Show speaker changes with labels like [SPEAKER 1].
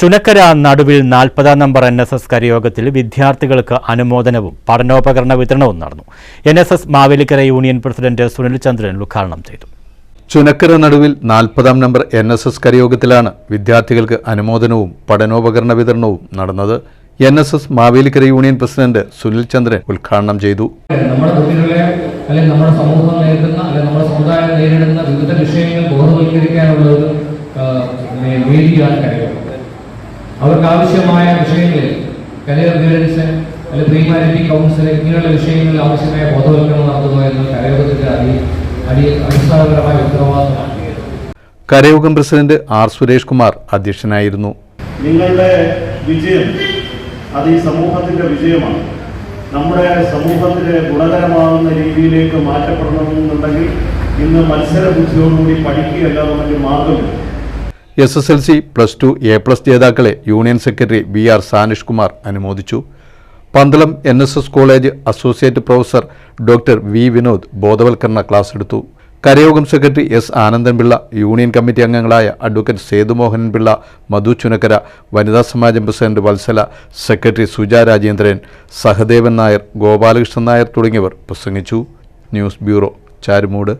[SPEAKER 1] ചുനക്കര നടുവിൽ നാൽപ്പതാം number N S S കരയോഗത്തിൽ വിദ്യാർത്ഥികൾക്ക് അനുമോദനവും പഠനോപകരണ വിതരണവും നടന്നു. N S S Mavelikkara union president Sunil Chandran ഉദ്ഘാടനം ചെയ്തു.
[SPEAKER 2] ചുനക്കര നടുവിൽ നാൽപ്പതാം നമ്പർ എൻ എസ് എസ് കരയോഗത്തിലാണ് വിദ്യാർത്ഥികൾക്ക് അനുമോദനവും പഠനോപകരണ വിതരണവും നടന്നത്. N S S Mavelikkara union president Sunil Chandran ഉദ്ഘാടനം ചെയ്തു.
[SPEAKER 3] നമ്മുടെ കുട്ടികളെ അല്ലെങ്കിൽ നമ്മുടെ സമൂഹം നേരിടുന്ന അല്ലെങ്കിൽ നമ്മുടെ സമുദായം നേരിടുന്ന വിവിധ വിഷയങ്ങൾ ബോധവൽക്കരിക്കാനുള്ള ഒരു വേദിയാണ് കരയോഗം. അവർക്ക് ആവശ്യമായ വിഷയങ്ങളിൽ കരിയർ ഗൈഡൻസ് അല്ലെങ്കിൽ പ്രീ മാരിറ്റിംഗ് കൗൺസിൽ ഇങ്ങനെയുള്ള വിഷയങ്ങളിൽ ആവശ്യമായ ബോധവൽക്കരണം നടത്തുക എന്ന് കരയോഗത്തിന്റെ അടി അടി അടിസ്ഥാനപരമായ ഉത്തരവാദിത്തമാണ്
[SPEAKER 2] കരയോഗം പ്രസിഡന്റ് ആർ സുരേഷ് കുമാർ അധ്യക്ഷനായിരുന്നു.
[SPEAKER 4] നിങ്ങളുടെ വിജയം അത് ഈ സമൂഹത്തിന്റെ വിജയമാണ്. നമ്മുടെ സമൂഹത്തിന് ഗുണകരമാകുന്ന രീതിയിലേക്ക് മാറ്റപ്പെടണമെന്നുണ്ടെങ്കിൽ ഇന്ന് മത്സര ബുദ്ധിയോടുകൂടി പഠിക്കുകയല്ലാതെ മറ്റു മാർഗമില്ല.
[SPEAKER 2] S S L C plus two A plus ജേതാക്കളെ union secretary V R Sanish Kumar അനുമോദിച്ചു. Pandalam N S S college associate professor doctor V Vinod ബോധവൽക്കരണ ക്ലാസ് എടുത്തു. കരയോഗം secretary S Anandan Pillai union committee അംഗങ്ങളായ advocate Sethumohan Pillai Madhu Chunakkara വനിതാ സമാജം president Vatsala secretary Suja Rajendran Sahadevan Nair Gopalakrishnan Nair തുടങ്ങിയവർ പ്രസംഗിച്ചു. News bureau Charummood.